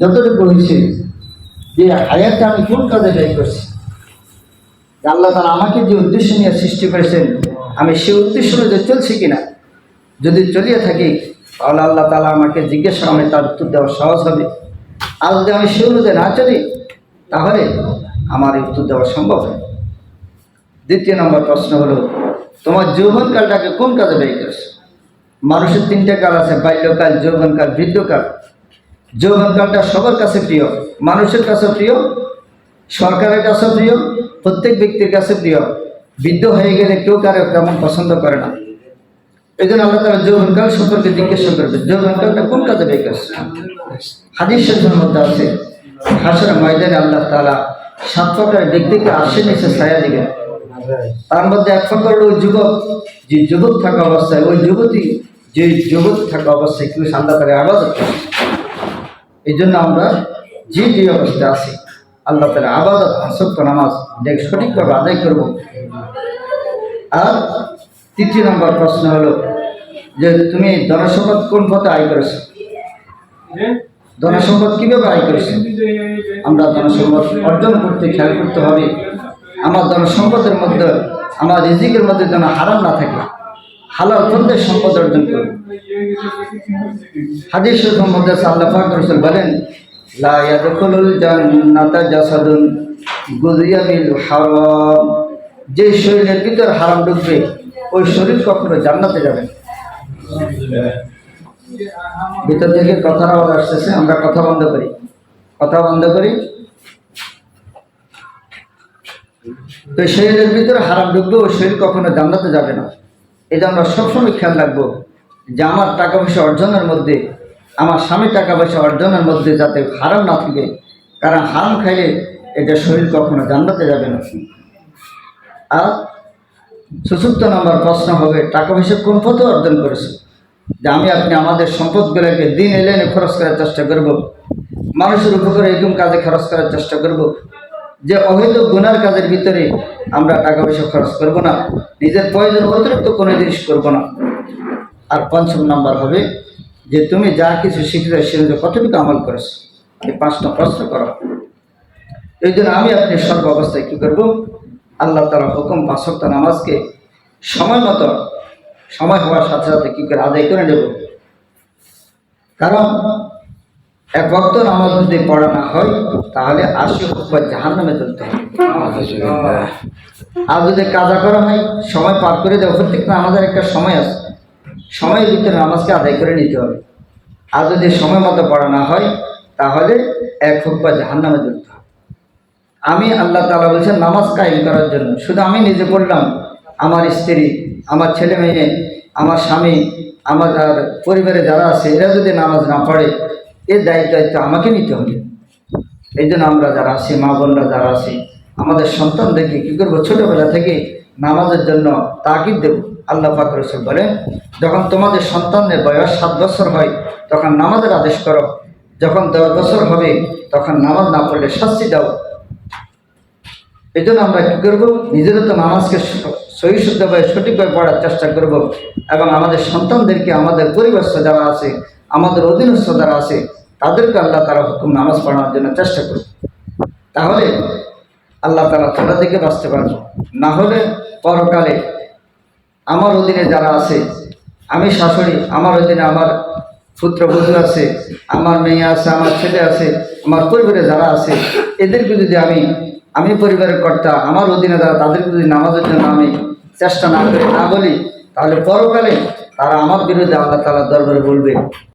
যতটুকু হয়েছে, যে হায়াতটা আমি কোন কাজে ব্যয় করছি? আল্লাহ তালা আমাকে যে উদ্দেশ্য নিয়ে সৃষ্টি করেছেন, আমি সেই উদ্দেশ্য অনুযায়ী চলছি কিনা? যদি চলিয়ে থাকি, তাহলে আল্লাহ তালা আমাকে জিজ্ঞেস করে তার উত্তর দেওয়া সহজ হবে। আর যদি আমি সে অনুযায়ী না চলি, তাহলে আমার উত্তর দেওয়া সম্ভব হয় দ্বিতীয় নম্বর প্রশ্ন হলো, তোমার যৌবনকালটাকে কোন কাজে ব্যয় করছ? মানুষের তিনটে কাল আছে, বাল্যকাল, যৌবনকাল, বৃদ্ধকাল। যৌবনকালটা সবার কাছে প্রিয়, মানুষের কাছে প্রিয়, সরকারের কাছে প্রিয়, প্রত্যেক ব্যক্তির কাছে প্রিয়। বৃদ্ধ হয়ে গেলে কেউ কারও তেমন পছন্দ করে না। এই জন্য আল্লাহ তারা যৌবনকাল সম্পর্কে জিজ্ঞাসা করবে যৌবনকালটা কোন কাজে ব্যয় করছে হাদিস শরীফের মধ্যে আছে হাসর ময়দানে আল্লাহ তালা সাত প্রকার ব্যক্তিকে আসে নিচে ছায়া দিবেন। তার মধ্যে এক প্রকার ওই যুবক, যে যুবক থাকা অবস্থায়, ওই যুবতী, যে যুবক থাকা অবস্থায় কেউ আল্লাহ করে আবাদত। করে এই জন্য আমরা যে যে অবস্থায় আছি, আল্লাহ তালা আবাদত সত্য নামাজ দেখ সঠিকভাবে আদায় করব। আর তৃতীয় নম্বর প্রশ্ন হলো যে তুমি ধনসম্পদ কোন পথে আয় করেছ? ধনসম্পদ কীভাবে আয় করেছ? আমরা ধনসম্পদ অর্জন করতে খেয়াল করতে হবে। আমার ধনসম্পদের মধ্যে, আমার রিজিকের মধ্যে যেন হারাম না থাকে। হালাল পথে সম্পদ অর্জন করব হাদিস আছে আল্লাহ রাসূল বলেন যে শরীরের ভিতর হারাম ঢুকবে, ওই শরীর কখনো জান্নাতে যাবে ভিতর থেকে কথার আওয়াজ আসতেছে, আমরা কথা বন্ধ করি। কথা বন্ধ করি। তো শরীরের ভিতরে হারাম ঢুকবে, ওই শরীর কখনো জান্নাতে যাবে না। এটা আমরা সবসময় খেয়াল রাখব যে আমার টাকা পয়সা অর্জনের মধ্যে, আমার স্বামী টাকা পয়সা অর্জনের মধ্যে যাতে হারাম না থাকে, কারণ হারাম খাইলে এটা শরীর কখনো জান্নাতে যাবে না। আর চতুর্থ নম্বর প্রশ্ন হবে, টাকা পয়সা কোন পথে অর্জন করেছে? যে আমি আপনি আমাদের সম্পদগুলোকে দিন এলে এনে খরচ করার চেষ্টা করব, মানুষের উপকারে এরকম কাজে খরচ করার চেষ্টা করব। যে অবৈধ গুনার কাজের ভিতরে আমরা টাকা পয়সা খরচ করব না, নিজের প্রয়োজন অতিরিক্ত কোনো জিনিস করব না। আর পঞ্চম নাম্বার হবে যে তুমি যা কিছু শিখলে সেগুলো কতটুকু আমল করেছ। এই পাঁচটা প্রশ্ন করো। এই জন্য আমি আপনি সর্ব অবস্থায় কী করব? আল্লাহ তালা হুকুম পাঁচক্ত নামাজকে সময় মতো, সময় হওয়ার সাথে সাথে কী করে আদায় করে নেব? কারণ এক ভক্ত নামাজ যদি পড়া না হয়, তাহলে আশি হুকুম জাহান নামে তুলতে হবে। আর যদি কাজা করা হয়, সময় পার করে দেওয়া প্রত্যেকটা আমাদের একটা সময় আছে। সময়ের ভিতরে নামাজকে আদায় করে নিতে হবে। আর যদি সময় মতো পড়া না হয়, তাহলে এক হুকুম জাহান নামে তুলতে হবে। আমি আল্লাহ তালা বলছেন, নামাজ কায়েম করার জন্য। শুধু আমি নিজে পড়লাম। আমার স্ত্রী, আমার ছেলে মেয়ে, আমার স্বামী, আমার পরিবারে যারা আছে, এরা যদি নামাজ না পড়ে এর দায়িত্ব দায়িত্ব আমাকে নিতে হবে। এই জন্য আমরা যারা আছি, মা বোনরা যারা আছি, আমাদের সন্তানদেরকে কী করব? ছোটোবেলা থেকে নামাজের জন্য তাকিদ দেব। আল্লাহ পাক রসুল বলেন, যখন তোমাদের সন্তানের বয়স সাত বছর হয়, তখন নামাজের আদেশ করো। যখন দশ বছর হবে, তখন নামাজ না পড়লে শাস্তি দাও। এই জন্য আমরা কী করব? নিজেদের তো নামাজকে সহি শুদ্ধভাবে সঠিকভাবে পড়ার চেষ্টা করব। এবং আমাদের সন্তানদেরকে, আমাদের পরিবেশ যারা আছে, আমাদের অধীনস্থ যারা আছে তাদেরকে আল্লাহ তারা হুকুম নামাজ পড়ানোর জন্য চেষ্টা করব তাহলে আল্লাহ তারা তোরা থেকে বাঁচতে পারব। না হলে পরকালে আমার অধীনে যারা আছে, আমি শাশুড়ি, আমার অধীনে আমার পুত্র পুত্রবধূ আছে, আমার মেয়ে আছে, আমার ছেলে আছে, আমার পরিবারে যারা আছে, এদেরকে যদি আমি আমি পরিবারের কর্তা, আমার অধীনে যারা, তাদেরকে যদি নামাজের জন্য আমি চেষ্টা না করি, না বলি, তাহলে পরকালে তারা আমার বিরুদ্ধে আল্লাহ তালার দরবারে বলবে।